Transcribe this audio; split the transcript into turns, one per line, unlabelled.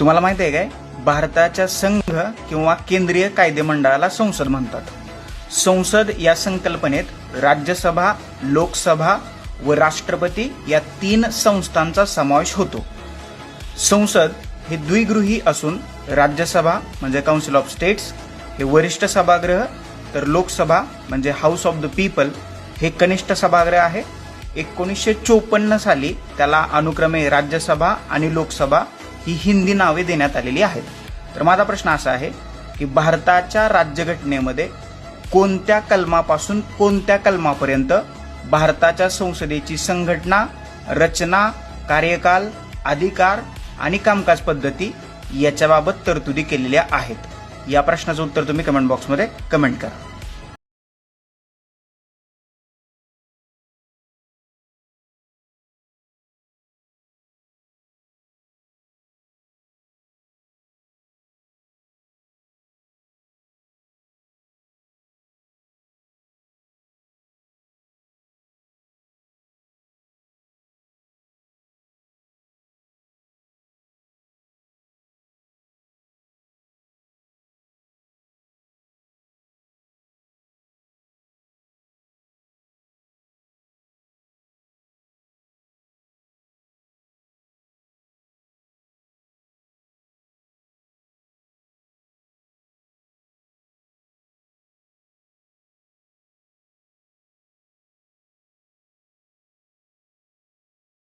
तुम्हाला माहिती आहे काय? भारताच्या संघ किंवा केंद्रीय कायदेमंडळाला संसद म्हणतात. संसद या संकल्पनेत राज्यसभा लोकसभा व राष्ट्रपती या तीन संस्थांचा समावेश होतो. संसद हे द्विगृही असून राज्यसभा म्हणजे काउन्सिल ऑफ स्टेट्स हे वरिष्ठ सभागृह तर लोकसभा म्हणजे हाऊस ऑफ द पीपल हे कनिष्ठ सभागृह आहे. एकोणीसशे चोपन्न साली त्याला अनुक्रमे राज्यसभा आणि लोकसभा ही हिंदी नावे देण्यात आलेली आहेत. तर माझा प्रश्न असा आहे की भारताच्या राज्यघटनेमध्ये कोणत्या कलमापासून कोणत्या कलमापर्यंत भारताच्या संसदेची संघटना रचना कार्यकाल अधिकार आणि कामकाज पद्धती याच्याबाबत तरतुदी केलेल्या आहेत? या प्रश्नाचं उत्तर तुम्ही कमेंट बॉक्समध्ये कमेंट करा.